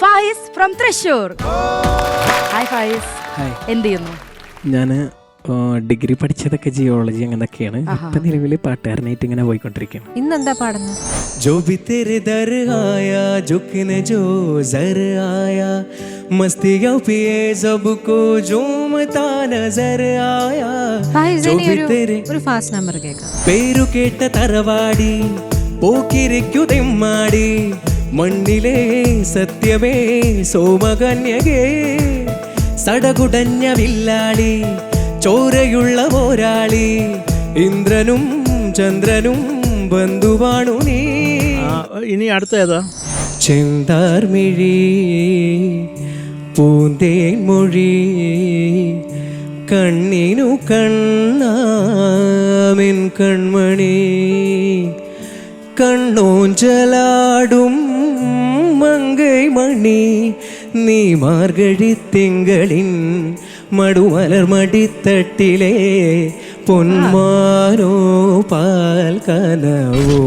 Fayis from Thrissur hi Fayis hi എന്ത് ചെയ്യുന്നു ഞാൻ ഡിഗ്രി പഠിച്ചതൊക്കെ ജിയോളജി അങ്ങനെയൊക്കെയാണ് ഇപ്പം നിലവിൽ പാട്ടുകാരനായിട്ട് ഇങ്ങനെ പോയിക്കൊണ്ടിരിക്കുകയാണ് ഇന്നെന്താ പാടുന്നത് जो भी तेरे दर आया झुकने जो जर आया मस्तियाँ पिए सबको झूमता नजर आया ഫായിസ് जो ഇനി भी ഒരു तेरे ഒരു ഫാസ്റ്റ് നമ്പർ കേൾക്കാം പേരു കേട്ട തറവാടി പോക്കിരിക്കു തെമ്മാടി മണ്ണിലെ സത്യമേ സോമകന്യകേ സടകുടഞ്ഞ വില്ലാളി ചോരയുള്ള പോരാളി ഇന്ദ്രനും ചന്ദ്രനും ബന്ധുവാണു നീ. ഇനി അടുത്ത ഏതാ ചെന്താർമിഴി പൂന്തേൻ മൊഴി കണ്ണിനു കണ്ണാമിൻ കൺമണി കണ്ണോഞ്ചലാടും മണി നീ മാർഗഴി തിങ്കളിൻ മടുമലർ മടിത്തട്ടിലേ പൊന്മാനോ പാൽ കനവോ